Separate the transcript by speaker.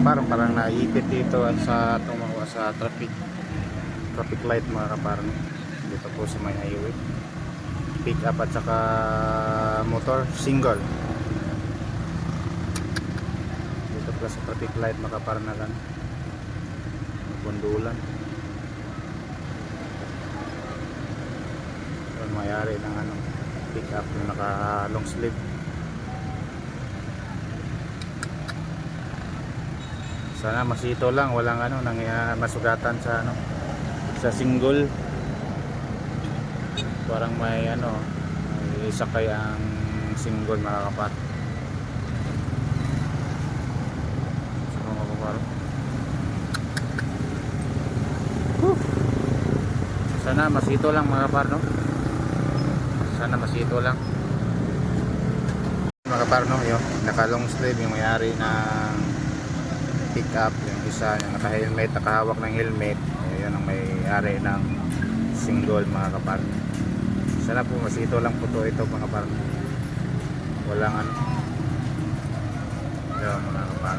Speaker 1: kaparang parang naipit dito sa tumawa sa traffic traffic light mga kaparang. Dito po sa may highway. Pick up at saka motor single. Dito pala sa traffic light mga kaparang na lang. Pundulan yun mayari ng ano pick up na naka long sleeve sana masito lang walang ano nang masugatan sa ano sa single. Parang may ano may isa kaya ang single mga kapat. So sana masito lang mga kapar no? Sana masito lang. Mga kapar no yun naka long sleeve yung mayari ng pick yung isa yung naka helmet nakahawak ng helmet. Eh, yun ang may-ari ng single mga kapar sana po masito lang po to ito mga kapar walang ano. Yun mga kapar